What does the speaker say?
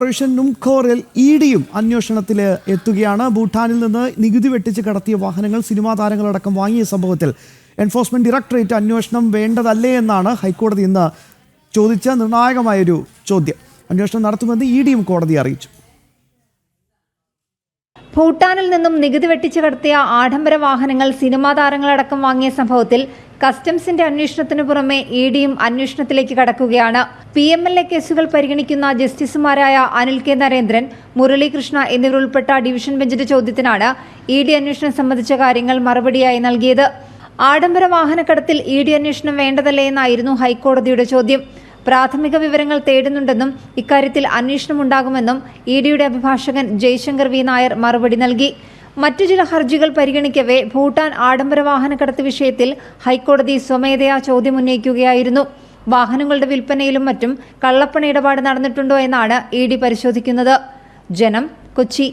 Operation നുംഖോറിൽ E ഡിയും അന്വേഷണത്തിൽ എത്തുകയാണ്. ഭൂട്ടാനിൽ നിന്ന് നികുതി വെട്ടിച്ച് കടത്തിയ വാഹനങ്ങൾ സിനിമാ താരങ്ങളടക്കം വാങ്ങിയ സംഭവത്തിൽ എൻഫോഴ്സ്മെന്റ് ഡയറക്ടറേറ്റ് അന്വേഷണം വേണ്ടതല്ലേ എന്നാണ് ഹൈക്കോടതി ഇന്ന് ചോദിച്ച നിർണായകമായൊരു ചോദ്യം. അന്വേഷണം നടത്തുമെന്ന് ഇ ഡിയും കോടതി അറിയിച്ചു. ഭൂട്ടാനിൽ നിന്നും നികുതി വെട്ടിച്ചു കടത്തിയ ആഡംബര വാഹനങ്ങൾ സിനിമാ താരങ്ങളടക്കം വാങ്ങിയ സംഭവത്തിൽ കസ്റ്റംസിന്റെ അന്വേഷണത്തിനു പുറമെ ഇ ഡിയും അന്വേഷണത്തിലേക്ക് കടക്കുകയാണ്. പി എം എൽ എ കേസുകൾ പരിഗണിക്കുന്ന ജസ്റ്റിസുമാരായ അനിൽ കെ നരേന്ദ്രൻ മുരളീകൃഷ്ണ എന്നിവരുൾപ്പെട്ട ഡിവിഷൻ ബെഞ്ചിന്റെ ചോദ്യത്തിനാണ് ഇ ഡി അന്വേഷണം സംബന്ധിച്ച കാര്യങ്ങൾ മറുപടിയായി നൽകിയത്. ആഡംബര വാഹനക്കടത്തിൽ ഇ ഡി അന്വേഷണം വേണ്ടതല്ലേ എന്നായിരുന്നു ഹൈക്കോടതിയുടെ ചോദ്യം. പ്രാഥമിക വിവരങ്ങൾ തേടുന്നുണ്ടെന്നും ഇക്കാര്യത്തിൽ അന്വേഷണം ഉണ്ടാകുമെന്നും ഇ ഡിയുടെ അഭിഭാഷകൻ ജയശങ്കർ വി നായർ മറുപടി നൽകി. മറ്റു ചില ഹർജികൾ പരിഗണിക്കവേ ഭൂട്ടാൻ ആഡംബര വാഹനക്കടത്ത് വിഷയത്തിൽ ഹൈക്കോടതി സ്വമേധയാ ചോദ്യമുന്നയിക്കുകയായിരുന്നു വാഹനങ്ങളുടെ വിൽപ്പനയിലും മറ്റും കള്ളപ്പണ ഇടപാട് നടന്നിട്ടുണ്ടോ എന്നാണ് ഇ ഡി പരിശോധിക്കുന്നത്. ജനം കൊച്ചി.